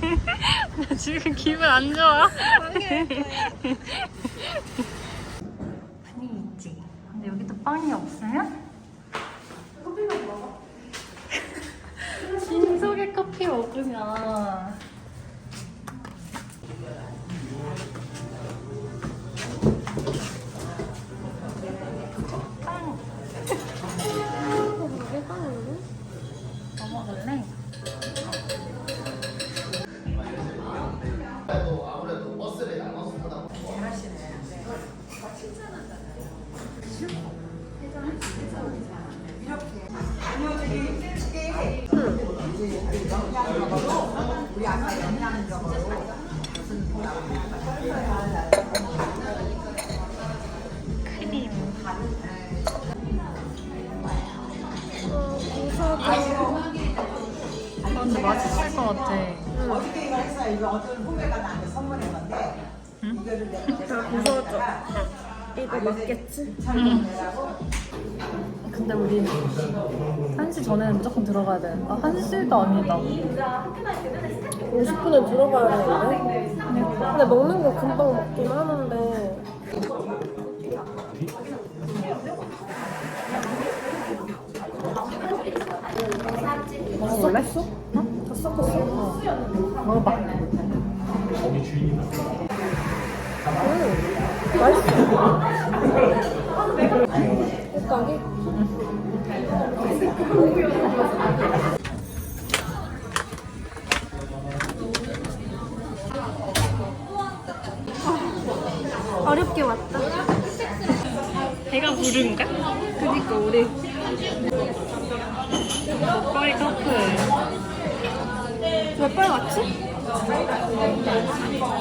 나 지금 기분 안 좋아. 빵이 있지. 근데 여기도 빵이 없으면? 커피만 먹어. 빈속에 커피 먹으면. 크림. 아, 근데 맛있을 것 같아. 어떻게 이거 했어? 이거 어떤 후배가 나한테 선물한 건데 이거를 내가 무서워져. 이거 맞겠지? 근데 우리 1시 전에는 무조건 들어가야 돼. 아, 1시도 아니다. 50분에 들어가야 되는데? 근데 먹는 거 금방 먹긴 하는데. 먹어볼래? 응? 다 섞었어? 먹어봐. 맛있어. 꽃가게? 어렵게 왔다. 배가 부른가? 그니까 우리 먹거리 커플. 몇번 왔지?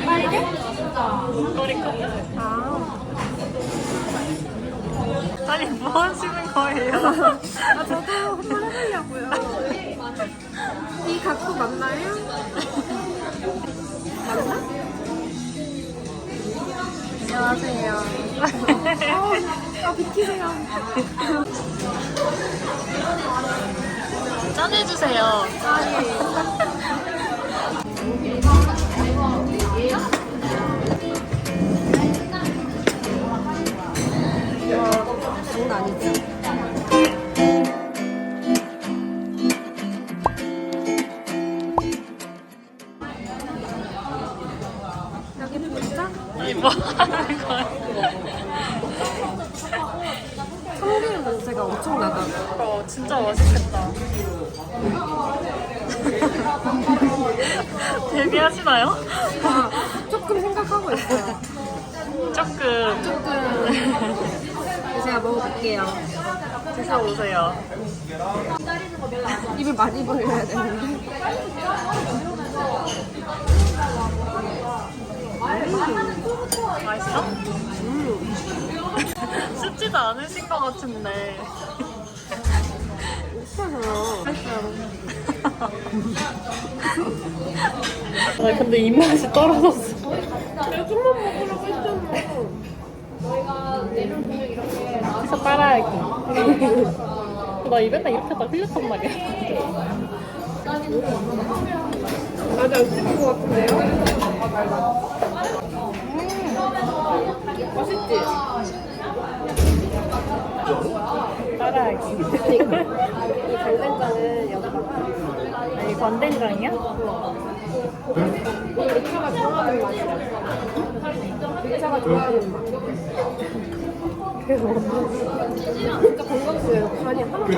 빨개? 먹거리 커플. 아, 아니, 뭐 하시는 거예요? 아 저도 한번 해보려고요. 이 각도 맞나요? 맞나? 안녕하세요. 아, 아 비키세요. 짠해주세요. 장 난 아니지? 여기 보자. 아니, 뭐 하는 거야? 성게의 냄새가 엄청 나다. 어, 진짜 맛있겠다. 데뷔하시나요? 아, 조금 생각하고 있어요. 조금 조금. 제가 먹어볼게요. 드셔보세요. 입을 많이 벌려야 되는데. 맛있어? 씹지도 않으신 것 같은데. 웃어서. 아 근데 입맛이 떨어졌어. 좀만 먹으라고 했잖아. 빨아야지. 나 입에다 이렇게 다 흘렸단 말이야. 맞아, 웃을 것 같은데요? 맛있지? 빨아야지. 이 간장장은 여기다가. 아, 이 관된장이야? 이거 리차가 좋아하는 맛이야. 리차가 좋아하는 맛. 그래서 진짜 건강수예요. 간이 하나도 안?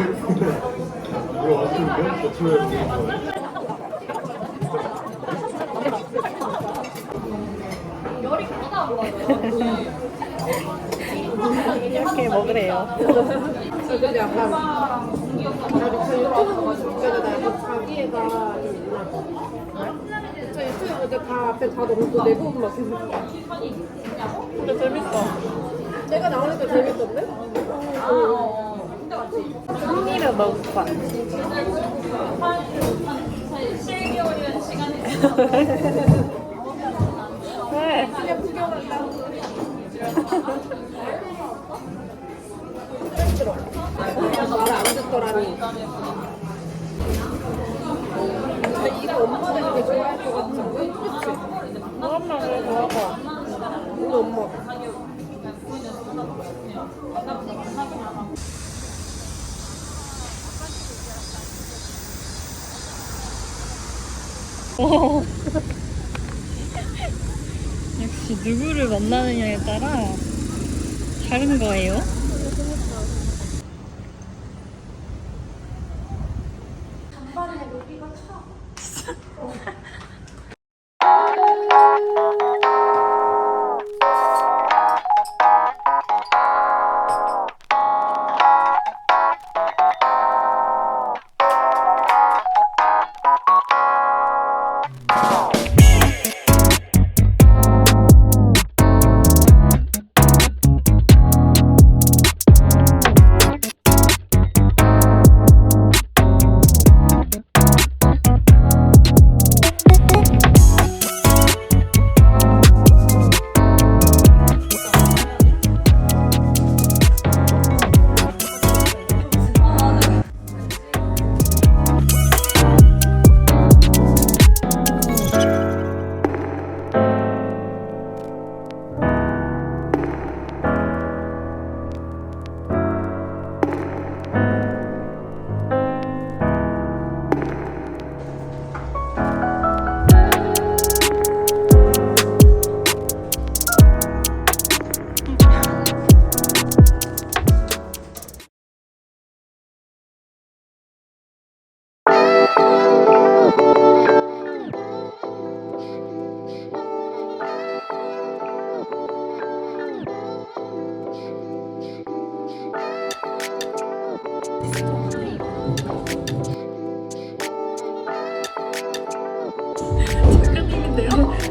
아침에 이렇게 먹으래요. 저 근데 약간 나도 저 유튜브 보면서 느껴져 자기애가 저때다 앞에 다 넣고 내 부분만 계속 근데 재밌어. 내가 나오니까 재밌던데? 왜? 말을 안 듣더라니. 근데 이거 엄마가 되게 좋아할 것 같아. 그치? 엄마 왜 좋아봐? 우리 엄마. 역시 누구를 만나느냐에 따라 다른 거예요.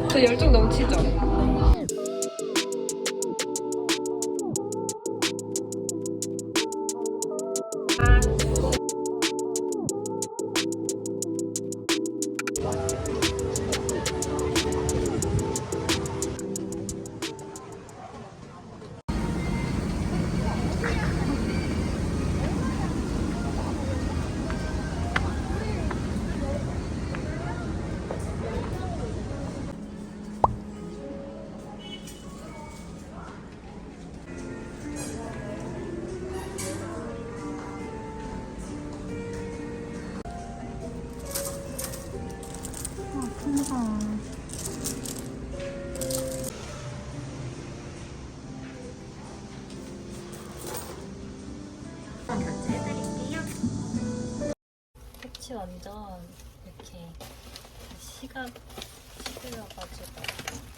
저 열정 넘치죠? 끝이 완전 이렇게 시각 시들려가지고